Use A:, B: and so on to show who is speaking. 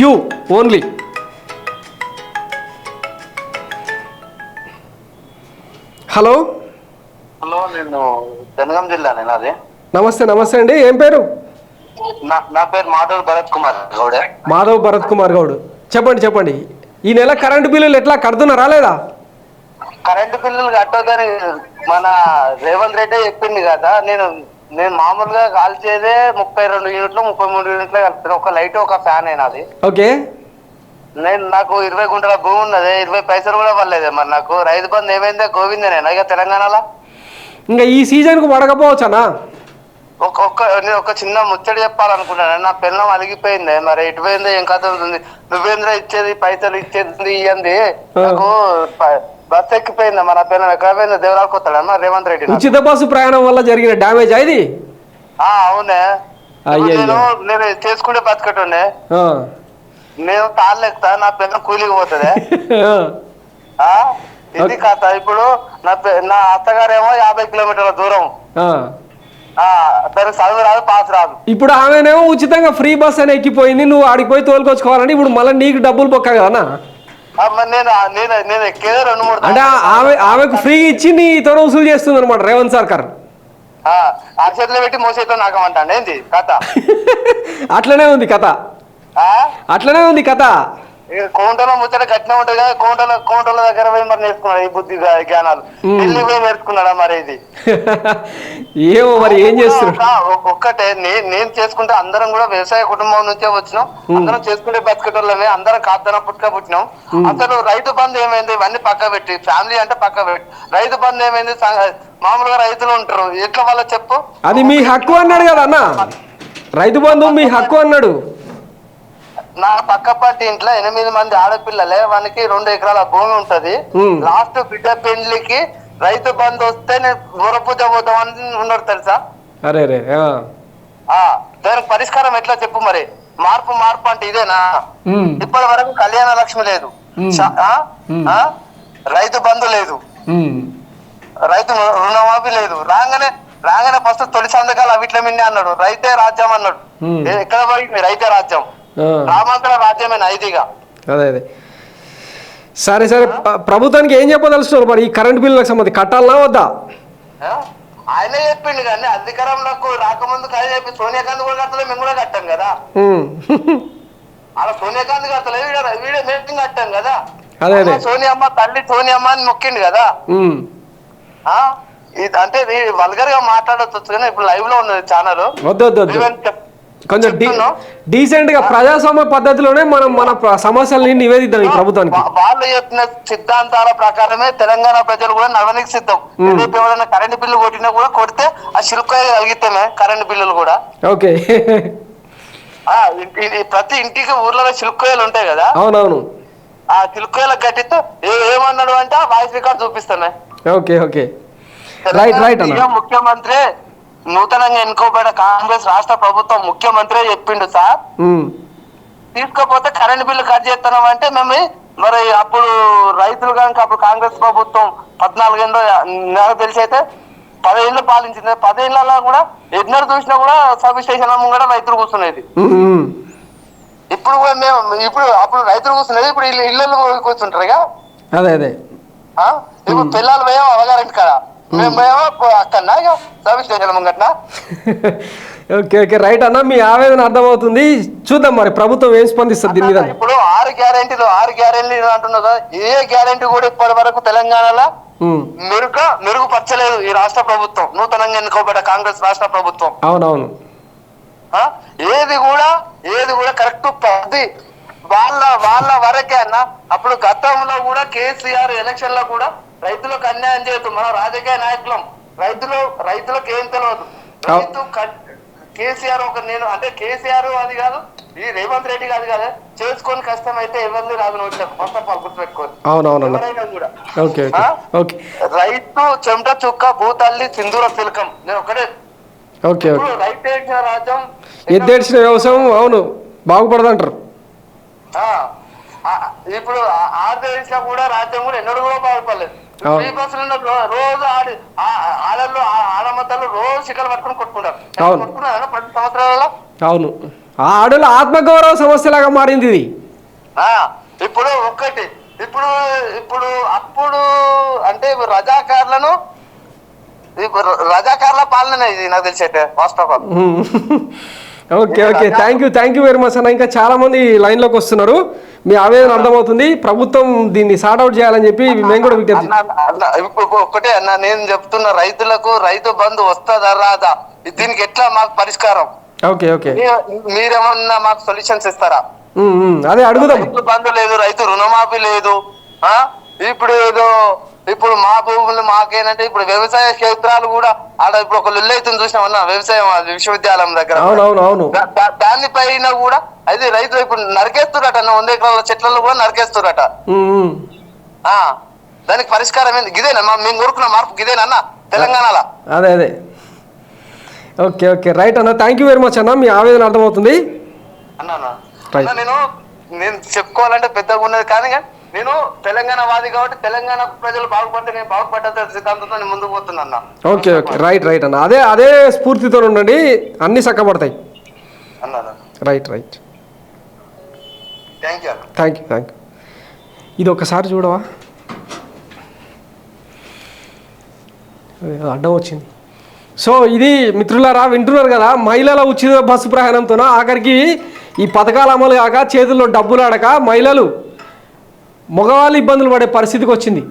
A: You only. Hello?
B: Hello నేను జనగాం జిల్లా నేను అది
A: నమస్తే నమస్తే అండి ఏం పేరు?
B: నా నా పేరు మాధవ్ భరత్ కుమార్ గౌడే.
A: మాధవ్ భరత్ కుమార్ గౌడ్. చెప్పండి చెప్పండి. ఈ నెల కరెంటు బిల్లులు ఎట్లా కడుతున్నారా లేదా?
B: కరెంటు బిల్లులు కట్టొద్దని మన రేవంత్ రెడ్డి చెప్పింది కదా నేను నేను మామూలుగా కాల్చేదే ముప్పై రెండు యూనిట్లు ముప్పై మూడు యూనిట్లు కలుపుతాను ఒక లైట్ ఒక ఫ్యాన్ అయినా అది
A: ఓకే.
B: నేను నాకు ఇరవై గుంటల భూమి ఉన్నది ఇరవై పైసలు కూడా పర్లేదు మరి నాకు. రైతు బంధు ఏమైందే? గోవిందేనేనా ఇక తెలంగాణలో?
A: ఇంకా ఈ సీజన్కు పడకపోవచ్చనా?
B: ఒక ఒక్క నేను ఒక చిన్న ముచ్చట చెప్పాలనుకున్నాను నా పిల్లం అలిగిపోయింది. మరి ఎటు పోయిందో ఏం కథ అవుతుంది నువ్వేంద్ర ఇచ్చేది పైసలు ఇచ్చేది ఇయ్యంది. నాకు బస్ ఎక్కిపోయింది మన పిల్లం ఎక్కడ పోయిందో దేవరాలు కొత్తాడన్న రేవంత్ రెడ్డి.
A: ఉచిత బస్సు ప్రయాణం వల్ల జరిగిన డ్యామేజ్ ఇది?
B: ఆ అవునే. నేను నేను చేసుకుంటే బతకటుండే. నేను తాళ్ళు ఎక్కుతా నా పిల్లం కూలికి పోతుంది. ఇది కథ ఇప్పుడు నా నా అత్తగారేమో యాభై కిలోమీటర్ల దూరం. దానికి చదువు రాదు పాస్ రాదు.
A: ఇప్పుడు ఆమెనేమో ఉచితంగా ఫ్రీ బస్ అని ఎక్కిపోయింది నువ్వు ఆడికి పోయి తోలుకొచ్చుకోవాలంటే ఇప్పుడు మళ్ళీ నీకు డబ్బులు పొక్క కదా అంటే ఆమె ఆమెకు ఫ్రీ ఇచ్చి నీతో వసూలు చేస్తుంది అనమాట రేవంత్ సర్కార్.
B: చేతిలో పెట్టి మోసేతో నాకమంటాండి ఏంది? కథ?
A: అట్లనే ఉంది కథ.
B: ఆ?
A: అట్లనే ఉంది కథ.
B: ఇక కోంటలో ముచ్చట కట్టిన ఉంటుంది కదా కోంటలో కోంటల దగ్గర పోయి మరి నేర్చుకున్నాడు ఈ బుద్ధి జ్ఞానాలు? ఢిల్లీ పోయి నేర్చుకున్నాడా మరి ఇది?
A: ఏమో మరి ఏం చేస్తున్నారు?
B: ఒక్కటే నేను చేసుకుంటే అందరం కూడా వ్యవసాయ కుటుంబం నుంచే వచ్చినాం. అందరం చేసుకుంటే బతికేటోళ్ళమే అందరం కాద్దన పుట్టుక పుట్టినాం. అసలు రైతు బంధు ఏమైంది? ఇవన్నీ పక్క పెట్టి ఫ్యామిలీ అంటే పక్క పెట్టి. రైతు బంధు ఏమైంది? మామూలుగా రైతులు ఉంటారు. ఎట్లా వాళ్ళ చెప్పు?
A: అది మీ హక్కు అన్నాడు కదా అన్న? రైతు బంధు మీ హక్కు అన్నాడు.
B: నా పక్క పట్టి ఇంట్లో ఎనిమిది మంది ఆడపిల్లలే వానికి రెండు ఎకరాల భూమి ఉంటది. లాస్ట్ బిడ్డ పెళ్ళికి రైతు బంధు వస్తే నేను దూర పూజ పోతామని ఉన్నాడు తెలుసా?
A: అరే రే
B: దానికి పరిష్కారం ఎట్లా చెప్పు మరి? మార్పు మార్పు అంటే ఇదేనా? ఇప్పటి వరకు కళ్యాణ లక్ష్మి లేదు? రైతు బంధు లేదు. రైతు రుణమాఫీ లేదు. రాగానే రాగానే ఫస్ట్ తొలి సంతకాలు అవిట్ల మిండి అన్నాడు. రైతే రాజ్యం అన్నాడు. ఎక్కడ పోయింది రైతే రాజ్యం. రామంతర రాజ్యమేనా ఇదిగా
A: అదే అదే. సరే సరే. ప్రభుత్వానికి ఏం చెప్పదలుచున్నారు మరి? ఈ కరెంట్ బిల్లులకు సంబంధించి కట్టాలనా వద్దా?
B: ఆయనే చెప్పిండు కానీ అధికారంలోకి రాకముందు కానీ చెప్పి సోనియా గాంధీ కూడా కట్టలేదు మేము కూడా కట్టాం కదా. అలా సోనియా గాంధీ కట్టలేదు వీడ మేము కట్టాం కదా.
A: అదే, అదే.
B: అమ్మ తల్లి సోనియమ్మ అని మొక్కిండు కదా. అంటే వల్గర్గా మాట్లాడొచ్చు కానీ ఇప్పుడు లైవ్లో ఉన్నది ఛానల్
A: వద్దు కొంచెం డీసెంట్గా ప్రజాస్వామ్య పద్ధతిలోనే మనం మన సమస్యల్ని నివేదిద్దాం ఈ ప్రభుత్వానికి.
B: వాళ్ళు చెప్పిన సిద్ధాంతాల ప్రకారమే తెలంగాణ ప్రజలు కూడా నడవనికి సిద్ధం. రేపు ఎవరైనా కరెంట్ బిల్లు కొట్టినా కూడా కొడితే ఆ శిల్ప కలిగితేనే కరెంట్ బిల్లులు కూడా.
A: ఓకే.
B: ప్రతి ఇంటికి ఊర్లలో చిలుక్కోయలు ఉంటాయి కదా.
A: అవునవును.
B: ఆ చిలుక్కోయలకు కట్టితో ఏమన్నాడు అంటే voice record చూపిస్తానే.
A: Okay okay. Right right
B: ముఖ్యమంత్రి నూతనంగా ఎన్నుకోబడిన కాంగ్రెస్ రాష్ట్ర ప్రభుత్వం ముఖ్యమంత్రి చెప్పిండు సార్. తీసుకోపోతే కరెంట్ బిల్లు కట్ చేస్తున్నాం అంటే మేము మరి అప్పుడు రైతులు కనుక అప్పుడు కాంగ్రెస్ ప్రభుత్వం పద్నాలుగేళ్ళు నాకు తెలిసి అయితే పదేళ్ళు పాలించింది. పదేళ్ళలో కూడా ఎన్నర్ చూసినా కూడా సబ్ స్టేషన్ కూడా రైతులు కూర్చునేది. ఇప్పుడు కూడా మేము ఇప్పుడు అప్పుడు రైతులు కూర్చునేది ఇప్పుడు ఇళ్ళు కూర్చుంటారు
A: అదే అదే?
B: ఇప్పుడు పిల్లలు పోయాం అవగారింటి కదా
A: ఓకే ఓకే రైట్ అన్న మీ ఆవేదన అర్థమవుతుంది. చూద్దాం మరి ప్రభుత్వం ఏం స్పందిస్తుంది దీని మీద?
B: ఇప్పుడు ఆరు గ్యారెంటీలు ఆరు గ్యారెంటీలు అంటున్నారు కదా ఏ గ్యారెంటీ కూడా ఇప్పటి వరకు తెలంగాణలో
A: ఉమ్.
B: మెరుగ మెరుగుపరచలేదు ఈ రాష్ట్ర ప్రభుత్వం. నూతనంగా ఎన్నుకోబడ్డ కాంగ్రెస్ రాష్ట్ర ప్రభుత్వం.
A: అవునవును.
B: ఆ? ఏది కూడా ఏది కూడా కరెక్ట్ పది. వాళ్ళ వాళ్ళ వరకే అన్న. అప్పుడు గతంలో కూడా కేసీఆర్ ఎలక్షన్లో కూడా రైతులకు అన్యాయం చేయదు మనం రాజకీయ నాయకులం. రైతులు రైతులకు ఏం తెలియదు రైతు కేసీఆర్ ఒక నేను అంటే కేసీఆర్ అది కాదు ఈ రేవంత్ రెడ్డి కాదు కదా. చేసుకొని కష్టం అయితే ఎవరిని రాదు నోట్లకు గుర్తుపెట్టుకోరు
A: అవునవునన్న
B: ఎవరైనా కూడా. రైతు చెమట చుక్క భూతల్లి సింధూర తిలకం. నేను ఒకటే.
A: Okay okay.
B: ఇప్పుడు రైతు ఏడ్చిన రాజ్యం
A: ఎద్దేడ్చిన వ్యవసాయం అవును. బాగుపడదంటారు.
B: ఇప్పుడు ఆ- ఆడదేశం కూడా రాజ్యం కూడా ఎన్నడూ కూడా బాగుపడలేదు. రో- రోజు ఆడి ఆ- ఆడళ్ళు ఆ- ఆడమద్దలు రోజు శిఖలు పట్టుకుని కొట్టుకుంటారు. కొట్టుకున్నారా ప్రతి సంవత్సరాలలో?
A: అవును. ఆ ఆడోళ్ళ ఆత్మగౌరవ సమస్యలాగా మారింది ఇది.
B: ఆ, ఇప్పుడు ఒక్కటి. ఇప్పుడు ఇప్పుడు అప్పుడు అంటే రజాకార్లను రజాకార్ల పాలన ఇది నాకు తెలిసేట వాస్తవం
A: ఉమ్. Okay okay. Thank you thank you very much అన్న. ఇంకా చాలా మంది లైన్లోకి వస్తున్నారు. మీ ఆవేదన అర్థమవుతుంది. ప్రభుత్వం దీన్ని సార్ట్ అవుట్ చేయాలని చెప్పి మేము కూడా విజ్ఞప్తి
B: అన్న, అన్న, నేను చెప్తున్న రైతులకు రైతు బంధు వస్తుందా రాదా? దీనికి ఎట్లా మాకు పరిష్కారం?
A: Okay okay.
B: మీరేమన్నా మాకు సొల్యూషన్స్ ఇస్తారా.
A: అదే అడుగుదాం.
B: రైతు బంధు లేదు రైతు రుణమాఫీ లేదు ఇప్పుడు ఏదో ఇప్పుడు మా భూములు మాకేనంటే ఇప్పుడు వ్యవసాయ క్షేత్రాలు కూడా ఆడ ఇప్పుడు ఒక లుల్లైతుంది చూసినామన్నా వ్యవసాయం విశ్వవిద్యాలయం దగ్గర.
A: అవును అవును అవును.
B: దా- దా- దాని పైన కూడా అది రైతులు ఇప్పుడు నరికేస్తురట అన్న వంద ఎకరాల చెట్లలో కూడా నరికేస్తురట. ఆ దానికి పరిష్కారం ఏంది? గిదేనా? మా- మేము కోరుకున్న మార్పు గిదేనన్నా తెలంగాణలో?
A: అదే అదే. Okay okay. రైట్ అన్న థ్యాంక్ యూ వెరీ మచ్ అన్న. మీ ఆవేదన అర్థమవుతుంది.
B: అన్నా, నేను నేను చెప్పుకోవాలంటే పెద్దగా ఉన్నది కానీ నేను తెలంగాణ వాది కాబట్టి తెలంగాణ ప్రజలు బాగుపడితే నేను బాగుపడ్డ సిద్ధాంతంతో నేను ముందుకు పోతున్నా.
A: Okay okay. రైట్ రైట్ అన్న. అదే అదే స్ఫూర్తితో ఉండండి. అన్నీ చక్కబడతాయి. Right right
B: thank you
A: thank you thank you ఇది ఒకసారి చూడవా? అడ్డం వచ్చింది. సో ఇది మిత్రులారా వింటున్నారు కదా? మహిళల ఉచిత బస్సు ప్రయాణంతో ఆఖరికి ఈ పథకాలు అమలు కాక చేతుల్లో డబ్బులు ఆడక మహిళలు మగవాళ్ళు ఇబ్బందులు పడే పరిస్థితికి వచ్చింది.